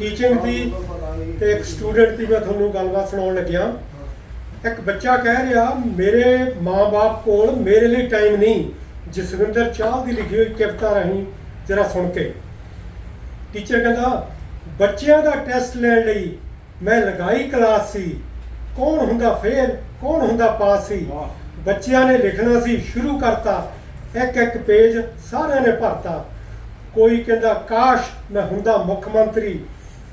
Teaching ਦੀ ਤੇ ਇੱਕ student ਦੀ ਮੈਂ ਤੁਹਾਨੂੰ ਗੱਲਬਾਤ ਸੁਣਾਉਣ ਲੱਗਿਆ। ਇੱਕ ਬੱਚਾ ਕਹਿ ਰਿਹਾ ਮੇਰੇ ਮਾਂ-ਬਾਪ ਕੋਲ ਮੇਰੇ ਲਈ ਟਾਈਮ ਨਹੀਂ। ਜਸਵਿੰਦਰ ਚਾਹਲ ਦੀ ਲਿਖੀ ਹੋਈ ਕਵਿਤਾ ਰਾਹੀਂ ਜਰਾ ਸੁਣ ਕੇ। ਟੀਚਰ ਕਹਿੰਦਾ ਬੱਚਿਆਂ ਦਾ ਟੈਸਟ ਲੈਣ ਲਈ ਮੈਂ ਲਗਾਈ ਕਲਾਸ ਸੀ। ਕੌਣ ਹੁੰਦਾ ਫੇਲ ਕੌਣ ਹੁੰਦਾ ਪਾਸ ਸੀ? ਬੱਚਿਆਂ ਨੇ ਲਿਖਣਾ ਸੀ ਸ਼ੁਰੂ ਕਰਤਾ। ਇੱਕ ਇੱਕ ਪੇਜ ਸਾਰਿਆਂ ਨੇ ਭਰਤਾ। ਕੋਈ ਕਹਿੰਦਾ ਕਾਸ਼ ਮੈਂ ਹੁੰਦਾ ਮੁੱਖ ਮੰਤਰੀ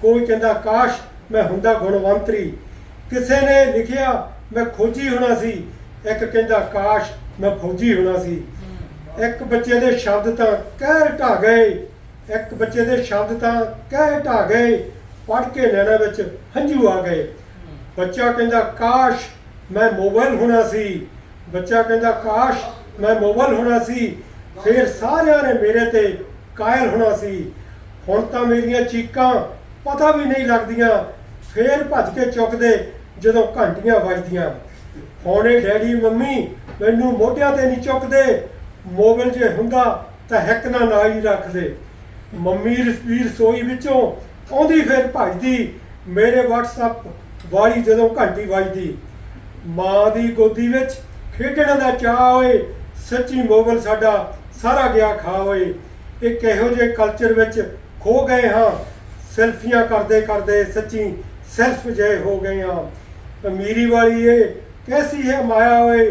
ਕੋਈ ਕਹਿੰਦਾ, ਕਾਸ਼ ਮੈਂ ਹੁੰਦਾ ਗੁਣਵੰਤਰੀ। ਕਿਸੇ ਨੇ ਲਿਖਿਆ, ਮੈਂ ਖੋਜੀ ਹੋਣਾ ਸੀ। ਇੱਕ ਕਹਿੰਦਾ, ਕਾਸ਼ ਮੈਂ ਫੌਜੀ ਹੋਣਾ ਸੀ। ਇੱਕ ਬੱਚੇ ਦੇ ਸ਼ਬਦ ਤਾਂ ਕਹਿ ਢਾ ਗਏ। ਇੱਕ ਬੱਚੇ ਦੇ ਸ਼ਬਦ ਤਾਂ ਕਹਿ ਢਾ ਗਏ। ਪੜ ਕੇ ਨੈਣਾ ਵਿੱਚ ਹੰਝੂ ਆ ਗਏ। ਬੱਚਾ ਕਹਿੰਦਾ, ਕਾਸ਼ ਮੈਂ ਮੋਬਾਈਲ ਹੋਣਾ ਸੀ। ਬੱਚਾ ਕਹਿੰਦਾ, ਕਾਸ਼ ਮੈਂ ਮੋਬਾਈਲ ਹੋਣਾ ਸੀ। ਫਿਰ ਸਾਰਿਆਂ ਨੇ ਮੇਰੇ ਤੇ ਕਾਇਲ ਹੋਣਾ ਸੀ। ਹੁਣ ਤਾਂ ਮੇਰੀਆਂ ਚੀਕਾਂ ਪਤਾ ਵੀ ਨਹੀਂ ਲੱਗਦੀਆਂ। ਫੇਰ ਭੱਜ ਕੇ ਚੁੱਕਦੇ ਜਦੋਂ ਘੰਟੀਆਂ ਵੱਜਦੀਆਂ। ਹੁਣ ਡੈਡੀ ਮੰਮੀ ਮੈਨੂੰ ਮੋਢਿਆਂ ਤੇ ਨਹੀਂ ਚੁੱਕਦੇ। ਮੋਬਾਈਲ ਜੇ ਹੁੰਦਾ ਤਾਂ ਹੈਕ ਨਾ ਨਾ ਹੀ ਰੱਖਦੇ। ਮੰਮੀ ਰਸਵੀਰ ਰਸੋਈ ਵਿੱਚੋਂ ਆਉਂਦੀ ਫਿਰ ਭੱਜਦੀ। ਮੇਰੇ WhatsApp ਵਾਲੀ ਜਦੋਂ ਘੰਟੀ ਵੱਜਦੀ। ਮਾਂ ਦੀ ਗੋਦੀ ਵਿੱਚ ਖੇਡਣ ਦਾ ਚਾਹ ਹੋਏ। ਸੱਚੀ ਮੋਬਾਈਲ ਸਾਡਾ ਸਾਰਾ ਗਿਆ ਖਾ ਹੋਏ। ਇਹ ਕਿਹੋ ਜਿਹੇ ਕਲਚਰ ਵਿੱਚ ਖੋ ਗਏ ਹਾਂ। ਸੈਲਫੀਆਂ ਕਰਦੇ ਕਰਦੇ ਸੱਚੀ ਸੈਲਫ ਜੇ ਹੋ ਗਏ ਹਾਂ। ਅਮੀਰੀ ਵਾਲੀ ਇਹ ਕੈਸੀ ਹੈ ਮਾਇਆ ਹੋਏ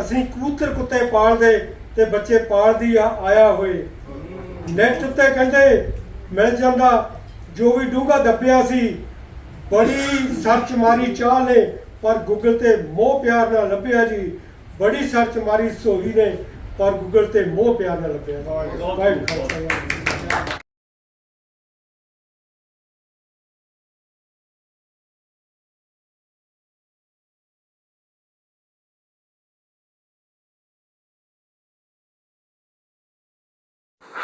ਅਸੀਂ ਕਬੂਤਰ ਕੁੱਤੇ ਪਾਲਦੇ ਤੇ ਬੱਚੇ ਪਾਲਦੀ ਆ ਆਇਆ ਹੋਏ। ਨੈਟ ਉੱਤੇ ਕਹਿੰਦੇ ਮਿਲ ਜਾਂਦਾ ਜੋ ਵੀ ਡੂੰਘਾ ਦੱਬਿਆ ਸੀ ਬੜੀ ਸਰਚ ਮਾਰੀ ਚਾਹ ਨੇ ਪਰ ਗੂਗਲ ਤੇ ਮੋਹ ਪਿਆਰ ਨਾਲ ਲੱਭਿਆ ਜੀ। ਬੜੀ ਸਰਚ ਮਾਰੀ ਸੋਹੀ ਨੇ ਪਰ ਗੂਗਲ ਤੇ ਮੋਹ ਪਿਆਰ ਨਾਲ ਲੱਭਿਆ। ਵਾਹਿਗੁਰੂ।